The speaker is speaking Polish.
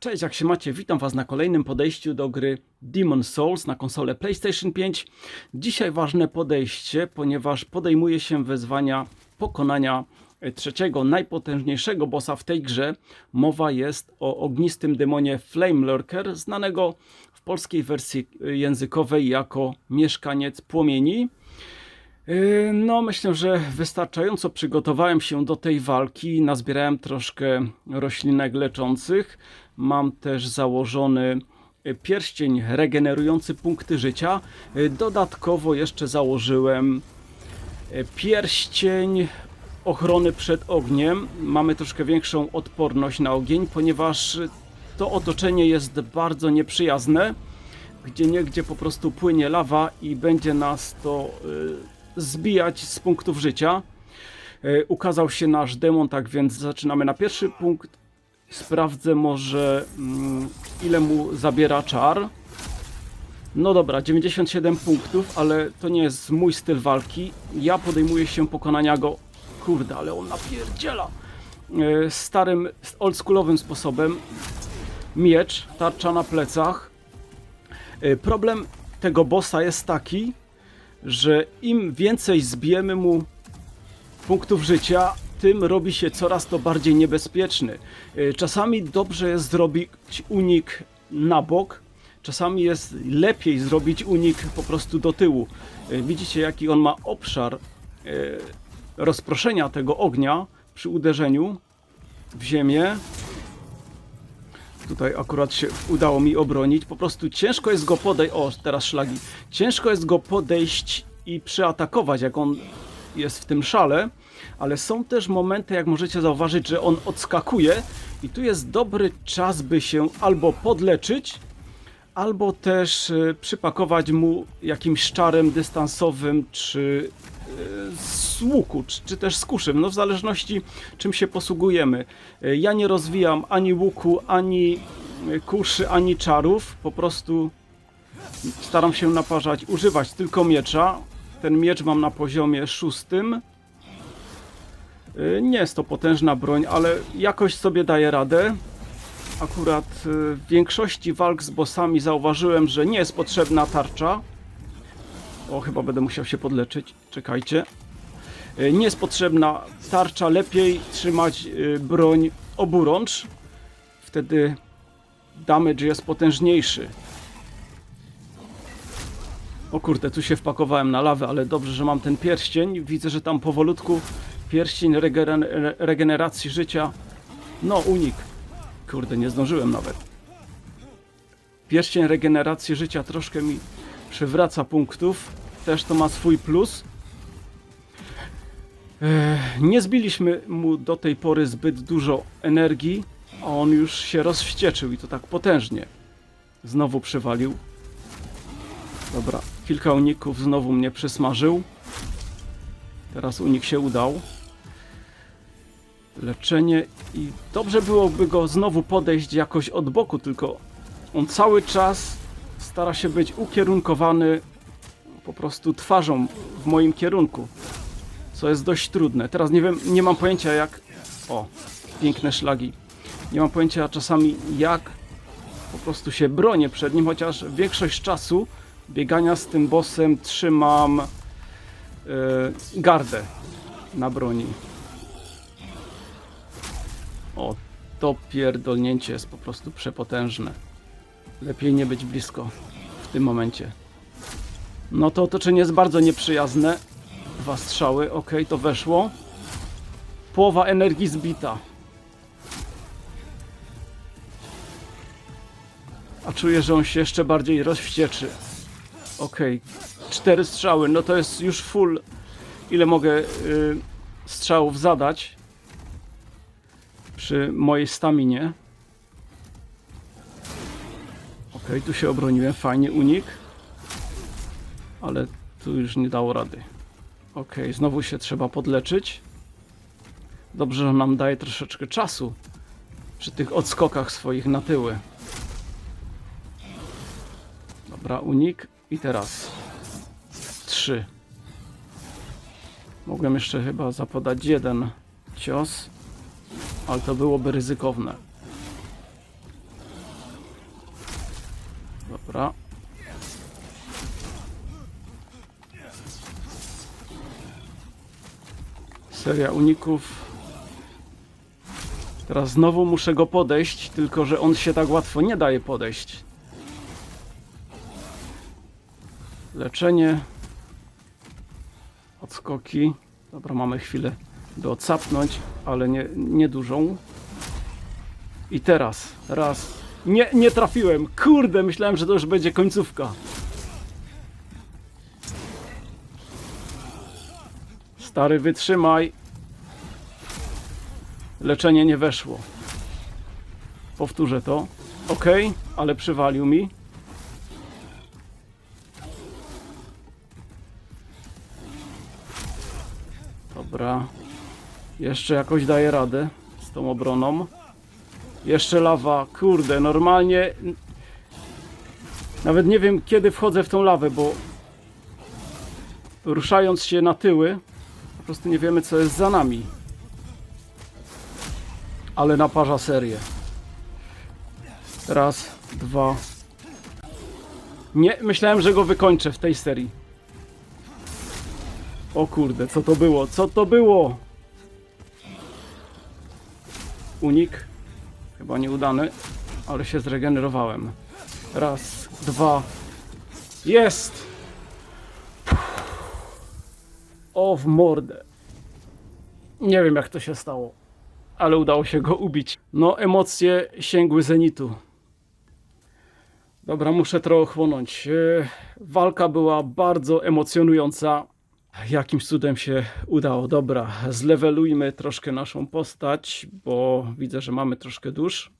Cześć, jak się macie? Witam Was na kolejnym podejściu do gry Demon Souls na konsolę PlayStation 5. Dzisiaj ważne podejście, ponieważ podejmuje się wyzwania pokonania e, trzeciego, najpotężniejszego bossa w tej grze. Mowa jest o ognistym demonie Flame Lurker, znanego w polskiej wersji e, językowej jako Mieszkaniec Płomieni. Yy, No, myślę, że wystarczająco przygotowałem się do tej walki. Nazbierałem troszkę roślinek leczących. Mam też założony y, pierścień regenerujący punkty życia. Yy, Dodatkowo jeszcze założyłem y, pierścień ochrony przed ogniem. Mamy troszkę większą odporność na ogień, ponieważ y, to otoczenie jest bardzo nieprzyjazne gdzie niegdzie po prostu płynie lawa i będzie nas to y, zbijać z punktów życia. Y, ukazał się nasz demon, tak więc zaczynamy na pierwszy punkt. Sprawdzę może mm, ile mu zabiera czar. No dobra, 97 punktów, ale to nie jest mój styl walki. Ja podejmuję się pokonania go. Kurde, ale on napierdziela. Y, starym, oldschoolowym sposobem. Miecz, tarcza na plecach. Y, Problem tego bossa jest taki, że im więcej zbijemy mu punktów życia, tym robi się coraz to bardziej niebezpieczny. Y, Czasami dobrze jest zrobić unik na bok, czasami jest lepiej zrobić unik po prostu do tyłu. Y, Widzicie jaki on ma obszar y, rozproszenia tego ognia przy uderzeniu w ziemię. Tutaj akurat się udało mi obronić. Po prostu ciężko jest go podejść. O, teraz szlagi. Ciężko jest go podejść i przeatakować, jak on jest w tym szale. Ale są też momenty, jak możecie zauważyć, że on odskakuje. I tu jest dobry czas, by się albo podleczyć, albo też e, przypakować mu jakimś czarem dystansowym, czy z łuku, czy, też z kuszem, no w zależności czym się posługujemy. E, Ja nie rozwijam ani łuku, ani e, kuszy, ani czarów, po prostu staram się naparzać, używać tylko miecza. Ten miecz mam na poziomie szóstym. E, Nie jest to potężna broń, ale jakoś sobie daje radę. Akurat w większości walk z bossami zauważyłem, że nie jest potrzebna tarcza. O, chyba będę musiał się podleczyć. Czekajcie. E, Nie jest potrzebna tarcza, lepiej trzymać e, broń oburącz. Wtedy damage jest potężniejszy. O kurde, tu się wpakowałem na lawę, ale dobrze, że mam ten pierścień. Widzę, że tam powolutku pierścień regen- re- regeneracji życia. No, unik. Kurde, nie zdążyłem nawet. Pierścień regeneracji życia troszkę mi przywraca punktów. Też to ma swój plus. Nie zbiliśmy mu do tej pory zbyt dużo energii, a on już się rozwścieczył i to tak potężnie. Znowu przywalił. Dobra, kilka uników znowu mnie przysmażył. Teraz unik się udał. Leczenie i dobrze byłoby go znowu podejść jakoś od boku, tylko on cały czas stara się być ukierunkowany po prostu twarzą w moim kierunku, co jest dość trudne. Teraz nie wiem, nie mam pojęcia jak... O, piękne szlagi. Nie mam pojęcia czasami jak po prostu się bronię przed nim, chociaż większość czasu biegania z tym bossem trzymam yy, gardę na broni. O, to pierdolnięcie jest po prostu przepotężne. Lepiej nie być blisko w tym momencie. No to otoczenie jest bardzo nieprzyjazne. Dwa strzały, ok, to weszło. Połowa energii zbita. A czuję, że on się jeszcze bardziej rozwścieczy. Ok, cztery strzały, no to jest już full. Ile mogę y, strzałów zadać? przy mojej staminie. Ok, tu się obroniłem, fajnie, unik. Ale tu już nie dało rady. Ok, znowu się trzeba podleczyć. Dobrze, że nam daje troszeczkę czasu przy tych odskokach swoich na tyły. Dobra, unik. I teraz trzy. Mogłem jeszcze chyba zapodać jeden cios ale to byłoby ryzykowne. Dobra. Seria uników. Teraz znowu muszę go podejść, tylko że on się tak łatwo nie daje podejść. Leczenie. Odskoki. Dobra, mamy chwilę, by odsapnąć, ale nie, nie dużą. I teraz, raz. Nie, nie trafiłem. Kurde, myślałem, że to już będzie końcówka. Stary, wytrzymaj. Leczenie nie weszło. Powtórzę to. Ok, ale przywalił mi. Dobra. Jeszcze jakoś daję radę z tą obroną. Jeszcze lawa. Kurde, normalnie. Nawet nie wiem kiedy wchodzę w tą lawę, bo ruszając się na tyły, po prostu nie wiemy co jest za nami. Ale naparza serię. Raz, dwa. Nie, myślałem, że go wykończę w tej serii. O kurde, co to było? Co to było? Unik. Chyba nieudany, ale się zregenerowałem. Raz, dwa. Jest! O, w mordę. Nie wiem, jak to się stało, ale udało się go ubić. No, emocje sięgły zenitu. Dobra, muszę trochę chłonąć. E, Walka była bardzo emocjonująca. Jakimś cudem się udało. Dobra, zlewelujmy troszkę naszą postać, bo widzę, że mamy troszkę dusz.